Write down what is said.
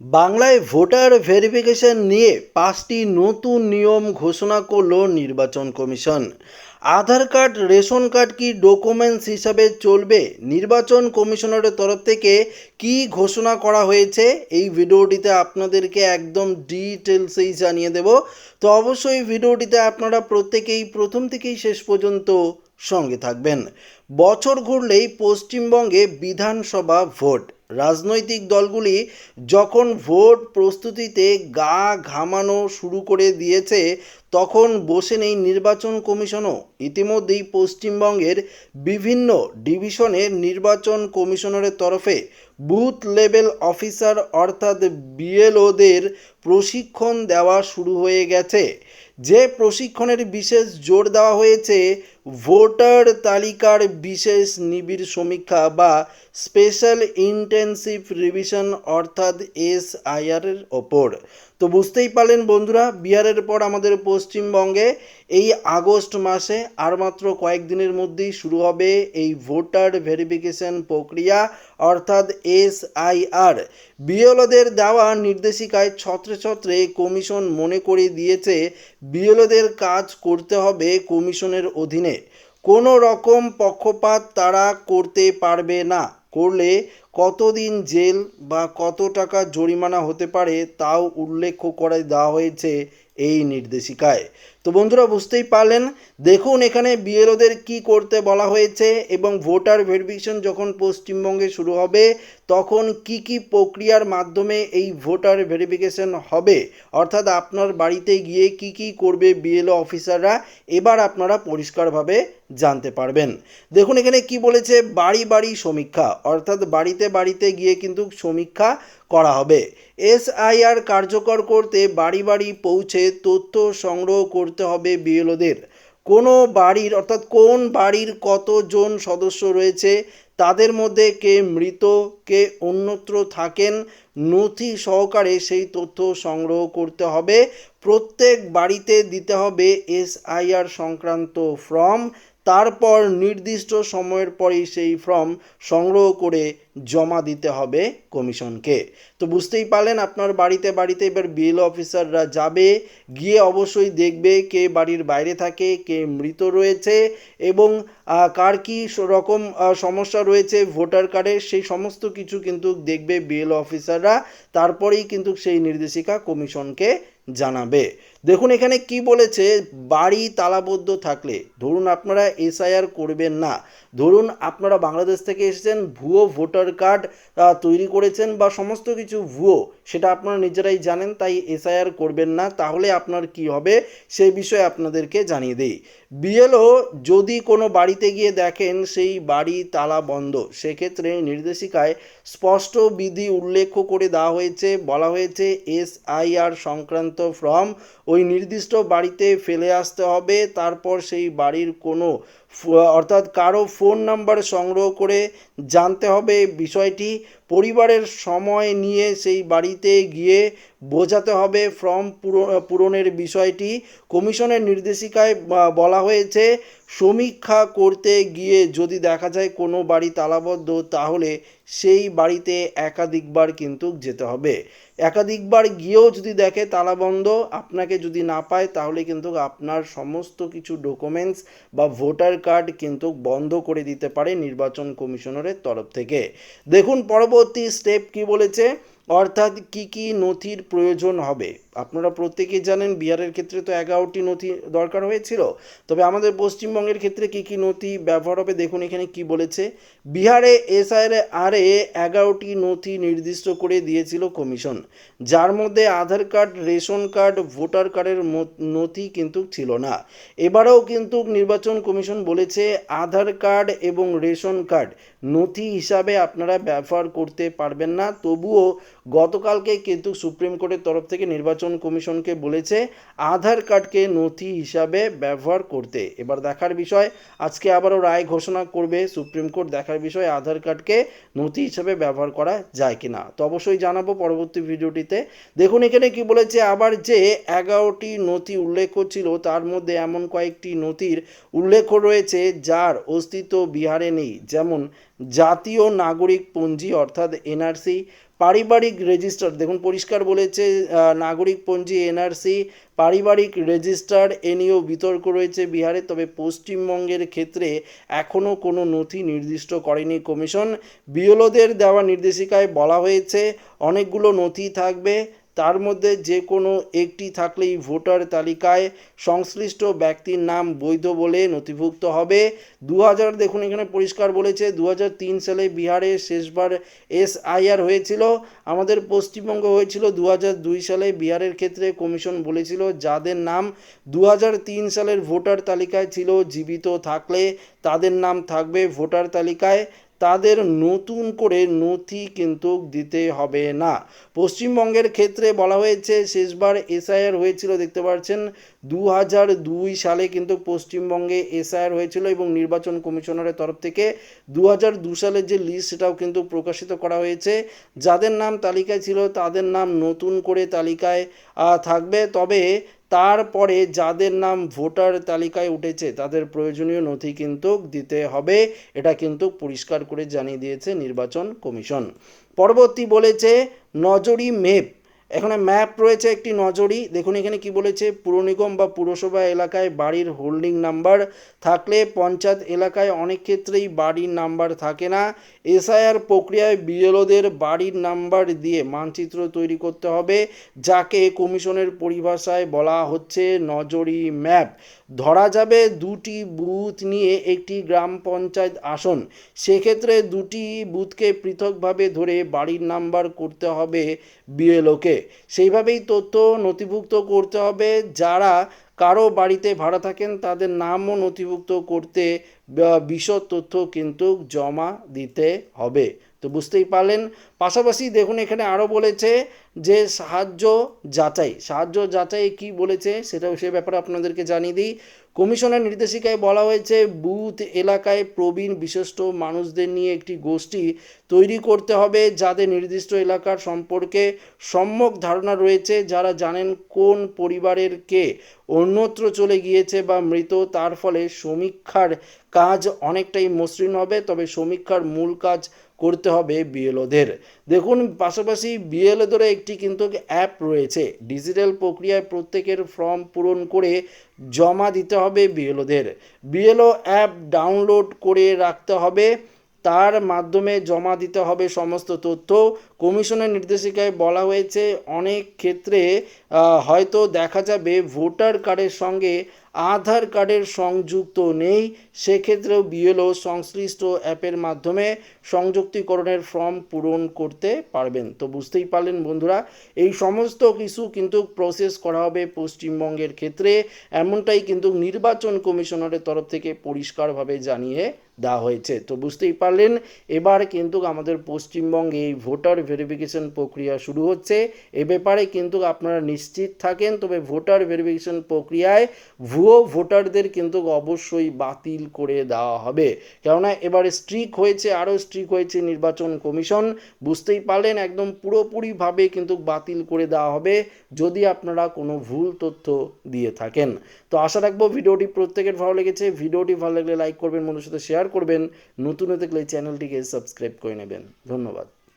বাংলায় voter verification নিয়ে পাঁচটি নতুন নিয়ম ঘোষণা করল নির্বাচন কমিশন। আধার কার্ড, রেশন কার্ড কি ডকুমেন্টস হিসাবে চলবে? নির্বাচন কমিশনারের তরফ থেকে কি ঘোষণা করা হয়েছে? এই ভিডিওটিতে আপনাদেরকে একদম ডিটেলসেই জানিয়ে দেব। তো অবশ্যই ভিডিওটিতে আপনারা প্রত্যেকেই প্রথম থেকেই শেষ পর্যন্ত সঙ্গে থাকবেন। বছর ঘুরলেই পশ্চিমবঙ্গে বিধানসভা ভোট। রাজনৈতিক দলগুলি যখন ভোট প্রস্তুতিতে গা ঘামানো শুরু করে দিয়েছে, তখন বসে নেই নির্বাচন কমিশনও। ইতিমধ্যেই পশ্চিমবঙ্গের বিভিন্ন ডিভিশনে নির্বাচন কমিশনারের তরফে বুথ লেভেল অফিসার অর্থাৎ বিএলওদের প্রশিক্ষণ দেওয়া শুরু হয়ে গেছে। যে প্রশিক্ষণের বিশেষ জোর দেওয়া হয়েছে ভোটার তালিকার বিশেষ নিবিড় সমীক্ষা বা স্পেশাল ইন্টেনসিভ রিভিশন অর্থাৎ এসআইআর এর ওপর। তো বুঝতেই পারলেন বন্ধুরা, বিহারের পর আমাদের পশ্চিমবঙ্গে এই আগস্ট মাসে আর মাত্র কয়েকদিনের মধ্যেই শুরু হবে এই ভোটার ভেরিফিকেশন প্রক্রিয়া, অর্থাৎ এসআইআর। বিএলওদের দেওয়া নির্দেশিকায় ছত্রে ছত্রে কমিশন মনে করে দিয়েছে, বিএলওদের কাজ করতে হবে কমিশনের অধীনে। কোনো রকম পক্ষপাত তারা করতে পারবে না। করলে কতদিন জেল বা কত টাকা জরিমানা হতে পারে তাও উল্লেখ করে দেওয়া হয়েছে এই নির্দেশিকায়। তো বন্ধুরা, বুঝতেই পারলেন? দেখুন এখানে বিএলওদের কি করতে বলা হয়েছে এবং ভোটার ভেরিফিকেশন যখন পশ্চিমবঙ্গে শুরু হবে, তখন কি কি প্রক্রিয়ার মাধ্যমে এই ভোটার ভেরিফিকেশন হবে? অর্থাৎ আপনার বাড়িতে গিয়ে কি কি করবে বিএলও অফিসাররা? এবার আপনারা পরিষ্কারভাবে জানতে পারবেন। দেখুন এখানে কি বলেছে? বাড়ি বাড়ি সমীক্ষা, অর্থাৎ বাড়িতে বাড়িতে বাড়িতে গিয়ে কিন্তু সমীক্ষা করা হবে। এসআইআর কার্যকর করতে বাড়ি বাড়ি পৌঁছে তথ্য সংগ্রহ করতে হবে বিএলওদের। কোনো বাড়ির অর্থাৎ কোন বাড়ির কতজন সদস্য রয়েছে, তাদের মধ্যে কে মৃত, কে অন্যত্র থাকেন, নথি সহকারে সেই তথ্য সংগ্রহ করতে হবে। প্রত্যেক বাড়িতে দিতে হবে এসআইআর সংক্রান্ত ফর্ম। তারপর নির্দিষ্ট সময়ের পরেই সেই ফর্ম সংগ্রহ করে জমা দিতে হবে কমিশনকে। তো বুঝতেই পারলেন আপনার বাড়িতে বাড়িতে এবার বিএল অফিসাররা যাবে, গিয়ে অবশ্যই দেখবে কে বাড়ির বাইরে থাকে, কে মৃত রয়েছে এবং কার কী রকম সমস্যা রয়েছে, ভোটার কার্ডের সেই সমস্ত কিছু কিন্তু দেখবে বিএল অফিসাররা, তারপরেই কিন্তু সেই নির্দেশিকা কমিশনকে জানাবে। দেখুন, এখানে কি বলেছে? বাড়ি তালাবদ্ধ থাকলে। ধরুন, আপনারা এসআইআর করবেন না। ধরুন, আপনারা বাংলাদেশ থেকে এসেছেন, ভুয়ো ভোটার কার্ড তৈরি করেছেন বা সমস্ত কিছু ভুয়ো, সেটা আপনারা নিজেরাই জানেন, তাই এসআইআর করবেন না। তাহলে আপনার কি হবে? সেই বিষয়ে আপনাদেরকে জানিয়ে দিই। বিএলও যদি কোনো বাড়িতে গিয়ে দেখেন সেই বাড়ি তালা বন্ধ, সেক্ষেত্রে নির্দেশিকায় স্পষ্ট বিধি উল্লেখ করে দেওয়া হয়েছে। বলা হয়েছে, এসআইআর সংক্রান্ত ফর্ম ওই নির্দিষ্ট বাড়িতে ফেলে আসতে হবে তারপর সেই বাড়ির কোনো অর্থাৎ কারও ফোন নাম্বার সংগ্রহ করে জানতে হবে বিষয়টি, পরিবারের সময় নিয়ে সেই বাড়িতে গিয়ে বোঝাতে হবে ফর্ম পূরণ- পূরণের বিষয়টি। কমিশনের নির্দেশিকায় বলা হয়েছে, সমীক্ষা করতে গিয়ে যদি দেখা যায় কোনো বাড়ি তালাবদ্ধ, তাহলে সেই বাড়িতে একাধিকবার কিন্তু যেতে হবে। একাধিকবার গিয়েও যদি দেখে তালাবন্ধ, আপনাকে যদি না পায়, তাহলে কিন্তু আপনার সমস্ত কিছু ডকুমেন্টস বা ভোটার কার্ড কিন্তু বন্ধ করে দিতে পারে নির্বাচন কমিশনারের তরফ থেকে। দেখুন, পরবর্তী স্টেপ কি বলেছে? অর্থাৎ কি কি নথির প্রয়োজন হবে? আপনারা প্রত্যেকেই জানেন, বিহারের ক্ষেত্রে তো এগারোটি নথি দরকার হয়েছিল। তবে আমাদের পশ্চিমবঙ্গের ক্ষেত্রে কি কি নথি ব্যবহার হবে দেখুন এখানে কি বলেছে। বিহারে এসআইআর আরে এগারোটি নথি নির্দিষ্ট করে দিয়েছিল কমিশন। যার মধ্যে Aadhaar card, ration card, voter কার্ডের নথি কিন্তু ছিল না। এবারেও কিন্তু নির্বাচন কমিশন বলেছে আধার কার্ড এবং রেশন কার্ড নথি হিসাবে আপনারা ব্যবহার করতে পারবেন না। তবুও গতকালকে কিন্তু সুপ্রিম কোর্টের তরফ থেকে নির্বাচন কমিশনকে বলেছে আধার কার্ডকে নথি হিসাবে ব্যবহার করতে। এবার দেখার বিষয়, আজকে আবারও রায় ঘোষণা করবে সুপ্রিম কোর্ট। দেখার বিষয়, আধার কার্ডকে নথি হিসাবে ব্যবহার করা যায় কি না তো অবশ্যই জানাব পরবর্তী ভিডিওটিতে। দেখুন, এখানে কি বলেছে, আবার যে এগারোটি নথি উল্লেখ ছিল, তার মধ্যে এমন কয়েকটি নথির উল্লেখ রয়েছে, যার অস্তিত্ব বিহারে নেই। যেমন, জাতীয় নাগরিক পঞ্জি অর্থাৎ এনআরসি পারিবারিক রেজিস্টার, দেখুন পরিষ্কার বলেছে নাগরিক পঞ্জি এনআরসি পারিবারিক রেজিস্টার এ নিয়েও বিতর্ক রয়েছে বিহারে, তবে পশ্চিমবঙ্গের ক্ষেত্রে এখনও কোনো নথি নির্দিষ্ট করেনি কমিশন। বিএলওদের দেওয়া নির্দেশিকায় বলা হয়েছে, অনেকগুলো নথি থাকবে তার মধ্যে যে কোনো একটি থাকলেই ভোটার তালিকায় সংশ্লিষ্ট ব্যক্তির নাম বৈধ বলে নথিভুক্ত হবে। দু হাজার দেখুন এখানে পরিষ্কার বলেছে দু হাজার তিন সালে বিহারে শেষবার এসআইআর হয়েছিল। আমাদের পশ্চিমবঙ্গ হয়েছিল দু হাজার দুই সালে, বিহারের ক্ষেত্রে কমিশন বলেছিল যাদের নাম দু হাজার তিন সালের ভোটার তালিকায় ছিল, জীবিত থাকলে তাদের নাম থাকবে ভোটার তালিকায়। তাদের নতুন করে নথি কিন্তু দিতে হবে না। পশ্চিমবঙ্গের ক্ষেত্রে বলা হয়েছে, শেষবার এসআইআর হয়েছিল, দেখতে পাচ্ছেন দু হাজার দুই সালে কিন্তু পশ্চিমবঙ্গে এসআইআর হয়েছিল এবং নির্বাচন কমিশনারের তরফ থেকে দু হাজার দু সালের যে লিস্ট সেটাও কিন্তু প্রকাশিত করা হয়েছে। যাদের নাম তালিকায় ছিল, তাদের নাম নতুন করে তালিকায় থাকবে। তবে তারপরে যাদের নাম ভোটার তালিকায় উঠেছে, তাদের প্রয়োজনীয় নথি কিন্তু দিতে হবে। এটা কিন্তু পরিষ্কার করে জানিয়ে দিয়েছে নির্বাচন কমিশন। পরবর্তী বলেছে, নজরি মেপ এখানে ম্যাপ রয়েছে একটি নজরি দেখুন এখানে কি বলেছে, পুর নিগম বা পুরসভা এলাকায় বাড়ির হোল্ডিং নাম্বার থাকলে পঞ্চায়েত এলাকায় অনেক ক্ষেত্রেই বাড়ির নাম্বার থাকে না। এসআইআর প্রক্রিয়ায় বিএলওদের বাড়ির নাম্বার দিয়ে মানচিত্র তৈরি করতে হবে, যাকে কমিশনের পরিভাষায় বলা হচ্ছে নজরি ম্যাপ ধরা যাবে দুটি বুথ নিয়ে একটি গ্রাম পঞ্চায়েত আসন। সেক্ষেত্রে দুটি বুথকে পৃথকভাবে ধরে বাড়ির নাম্বার করতে হবে বিএলওকে সেইভাবেই তথ্য নথিভুক্ত করতে হবে। যারা কারও বাড়িতে ভাড়া থাকেন, তাদের নামও নথিভুক্ত করতে বিশদ তথ্য কিন্তু জমা দিতে হবে। তো বুঝতেই পারলেন পাশাপাশি দেখুন এখানে আরও বলেছে যে সাহায্য যাচাই। সাহায্য যাচাই কি বলেছে সেটাও সে ব্যাপারে আপনাদেরকে জানিয়ে দিই। কমিশনের নির্দেশিকায় বলা হয়েছে, বুথ এলাকায় প্রবীণ বিশিষ্ট মানুষদের নিয়ে একটি গোষ্ঠী তৈরি করতে হবে যাদের নির্দিষ্ট এলাকার সম্পর্কে সম্যক ধারণা রয়েছে যারা জানেন কোন পরিবারের কে। অন্যত্র চলে গিয়েছে বা মৃত, তার ফলে সমীক্ষার কাজ অনেকটাই মসৃণ হবে, তবে সমীক্ষার মূল কাজ করতে হবে বিএলওদের। দেখুন, পাশাপাশি বিএলএ ধরে একটি কিন্তু অ্যাপ রয়েছে। ডিজিটাল প্রক্রিয়ায় প্রত্যেকের ফর্ম পূরণ করে জমা দিতে হবে বিএলওদের বিএলও অ্যাপ ডাউনলোড করে রাখতে হবে। তার মাধ্যমে জমা দিতে হবে সমস্ত তথ্য। কমিশনের নির্দেশিকায় বলা হয়েছে, অনেক ক্ষেত্রে হয়তো দেখা যাবে ভোটার কার্ডের সঙ্গে আধার কার্ডের সংযুক্ত নেই। সেক্ষেত্রেও বিএলও সংশ্লিষ্ট অ্যাপের মাধ্যমে সংযুক্তিকরণের ফর্ম পূরণ করতে পারবেন। তো বুঝতেই পারলেন বন্ধুরা, এই সমস্ত কিছু কিন্তু প্রসেস করা হবে পশ্চিমবঙ্গের ক্ষেত্রে। এমনটাই কিন্তু নির্বাচন কমিশনারের তরফ থেকে পরিষ্কারভাবে জানিয়ে দেওয়া হয়েছে। তো বুঝতেই পারলেন, এবার কিন্তু আমাদের পশ্চিমবঙ্গে এই ভোটার ভেরিফিকেশন প্রক্রিয়া শুরু হচ্ছে। এ ব্যাপারে কিন্তু আপনারা নিশ্চিত থাকেন, তবে ভোটার ভেরিফিকেশন প্রক্রিয়ায় ভুয়ো ভোটারদের কিন্তু অবশ্যই বাতিল করে দেওয়া হবে। কেননা এবারে স্ট্রিক হয়েছে, আরও স্ট্রিক হয়েছে নির্বাচন কমিশন। বুঝতেই পারলেন, একদম পুরোপুরিভাবে কিন্তু বাতিল করে দেওয়া হবে, যদি আপনারা কোনো ভুল তথ্য দিয়ে থাকেন। তো আশা রাখব, ভিডিওটি প্রত্যেকের ভালো লেগেছে। ভিডিওটি ভালো লাগলে লাইক করবেন বন্ধুর সাথে শেয়ার করবেন। নতুন হতে গেলে চ্যানেলটিকে সাবস্ক্রাইব করে নেবেন। ধন্যবাদ।